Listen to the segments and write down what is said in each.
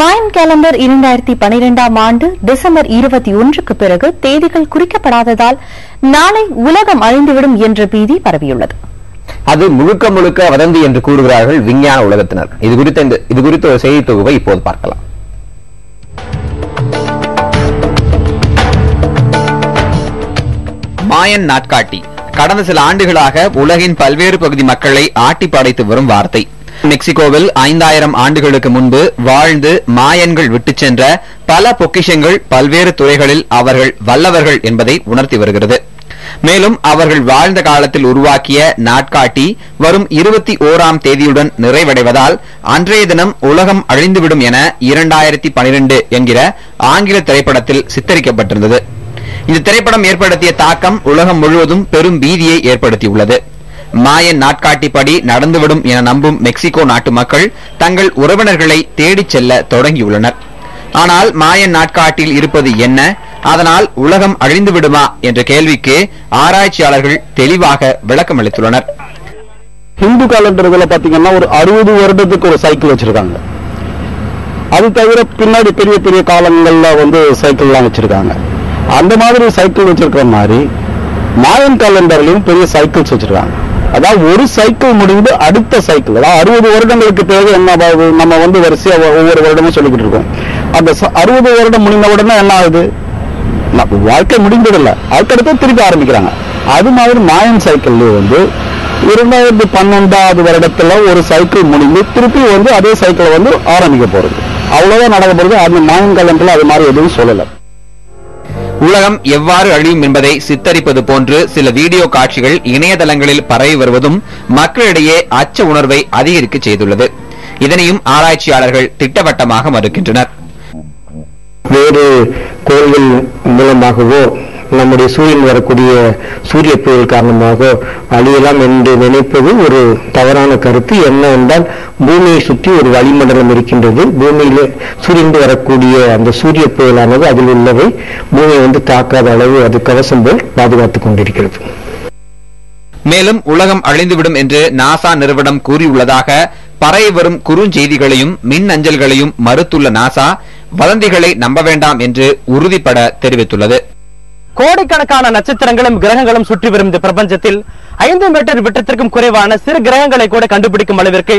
மாயன் calendar இரண்டாயிரத்தி பனிரெண்டாம் ஆண்டு டிசம்பர் இருபத்தி ஒன்றுக்கு பிறகு தேதிகள் குறிக்கப்படாததால் நாளை உலகம் அழிந்துவிடும் என்ற பீதி பரவியுள்ளது. அது முழுக்க முழுக்க வதந்தி என்று கூறுகிறார்கள் விஞ்ஞான உலகத்தினர். இது குறித்த இந்த- இது குறித்த ஒரு செய்தி தொகுப்பை இப்போது பார்க்கலாம். மாயன் நாட்காட்டி. கடந்த சில ஆண்டுகளாக உலகின் பல்வேறு பகுதி மக்களை ஆட்டி படைத்து வரும் வார்த்தை. மெக்சிகோவில் ஐந்தாயிரம் ஆண்டுகளுக்கு முன்பு வாழ்ந்து மாயன்கள் விட்டுச் சென்ற பல பொக்கிஷங்கள் பல்வேறு துறைகளில் அவர்கள் வல்லவர்கள் என்பதை உணர்த்தி வருகிறது. மேலும் அவர்கள் வாழ்ந்த காலத்தில் உருவாக்கிய நாட்காட்டி வரும் இருபத்தி ஓராம் தேதியுடன் நிறைவடைவதால் அன்றைய தினம் உலகம் அழிந்துவிடும் என இரண்டாயிரத்தி பனிரெண்டு என்கிற ஆங்கில திரைப்படத்தில் சித்தரிக்கப்பட்டிருந்தது. இந்த திரைப்படம் ஏற்படுத்திய தாக்கம் உலகம் முழுவதும் பெரும் பீதியை ஏற்படுத்தியுள்ளது. மாயன் நாட்காட்டிப்படி நடந்துவிடும் என நம்பும் மெக்சிகோ நாட்டு மக்கள் தங்கள் உறவினர்களை தேடிச் செல்ல தொடங்கியுள்ளனர். ஆனால் மாயன் நாட்காட்டில் இருப்பது என்ன? அதனால் உலகம் அழிந்து விடுமா என்ற கேள்விக்கு ஆராய்ச்சியாளர்கள் தெளிவாக விளக்கம் அளித்துள்ளனர் ஹிந்து காலண்டர் இதுல பாத்தீங்கன்னா ஒரு அறுபது வருடத்துக்கு ஒரு சைக்கிள் வச்சிருக்காங்க. அது தவிர பின்னாடி பெரிய பெரிய காலங்கள்ல வந்து சைக்கிள்லாம் வச்சிருக்காங்க. அந்த மாதிரி சைக்கிள் வச்சிருக்கிற மாதிரி மாயன் காலண்டர்லையும் பெரிய சைக்கிள்ஸ் வச்சிருக்காங்க. அதாவது ஒரு சைக்கிள் முடிந்து அடுத்த சைக்கிள் அதாவது அறுபது வருடங்களுக்கு பிறகு என்ன ஆகுது? நம்ம வந்து வரிசையா ஒவ்வொரு வருடமும் சொல்லிக்கிட்டு இருக்கோம். அந்த அறுபது வருடம் முடிந்த உடனே என்ன ஆகுது? நம்ம வாழ்க்கை முடிந்ததில்ல. அதுக்கடுத்து திருப்பி ஆரம்பிக்கிறாங்க. அது மாதிரி மாயன் சைக்கிள்லேயே வந்து இரண்டாயிரத்தி பன்னெண்டாவது வருடத்துல ஒரு சைக்கிள் முடிந்து திருப்பி வந்து அதே சைக்கிளை வந்து ஆரம்பிக்க போறது. அவ்வளவுதான் நடக்க போறது. அந்த மாயன் கலண்டர்ல அது மாதிரி எதுவும் சொல்லலை. உலகம் எவ்வாறு அழியும் என்பதை சித்தரிப்பது போன்று சில வீடியோ காட்சிகள் இணையதளங்களில் பரவி வருவதும் மக்களிடையே அச்ச உணர்வை அதிகரிக்க செய்துள்ளது. இதனையும் ஆராய்ச்சியாளர்கள் திட்டவட்டமாக மறுக்கின்றனர். வேறு கோள்கள் மூலமாகவோ நம்முடைய சூரியன் வரக்கூடிய சூரிய புயல் காரணமாக அழியலாம் என்று நினைப்பது ஒரு தவறான கருத்து. என்ன என்றால் பூமியை சுற்றி ஒரு வளிமண்டலம் இருக்கின்றது. பூமியில சூரியன் வரக்கூடிய அந்த சூரிய புயலானது அதில் உள்ளவை பூமியை வந்து தாக்காத அளவு அது கவசம் போல் பாதுகாத்துக் கொண்டிருக்கிறது. மேலும் உலகம் அழிந்துவிடும் என்று நாசா நிறுவனம் கூறியுள்ளதாக பறை வரும் குறுஞ்செய்திகளையும் மின் அஞ்சல்களையும் மறுத்துள்ள நாசா வதந்திகளை நம்ப வேண்டாம் என்று உறுதிப்பட தெரிவித்துள்ளது. கோடிக்கணக்கான நட்சத்திரங்களும் கிரகங்களும் சுற்றி வரும் இந்த பிரபஞ்சத்தில் ஐந்து மீட்டர் விட்டத்திற்கும் குறைவான சிறு கிரகங்களை கூட கண்டுபிடிக்கும் அளவிற்கு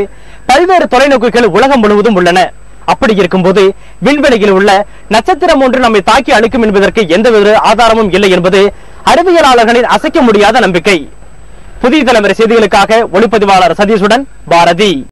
பல்வேறு தொலைநோக்குகள் உலகம் முழுவதும் உள்ளன. அப்படி இருக்கும்போது விண்வெளியில் உள்ள நட்சத்திரம் ஒன்று நம்மை தாக்கி அளிக்கும் என்பதற்கு எந்தவித ஆதாரமும் இல்லை என்பது அறிவியலாளர்களின் அசைக்க முடியாத நம்பிக்கை. புதிய தலைமுறை செய்திகளுக்காக ஒளிப்பதிவாளர் சதீஷுடன் பாரதி.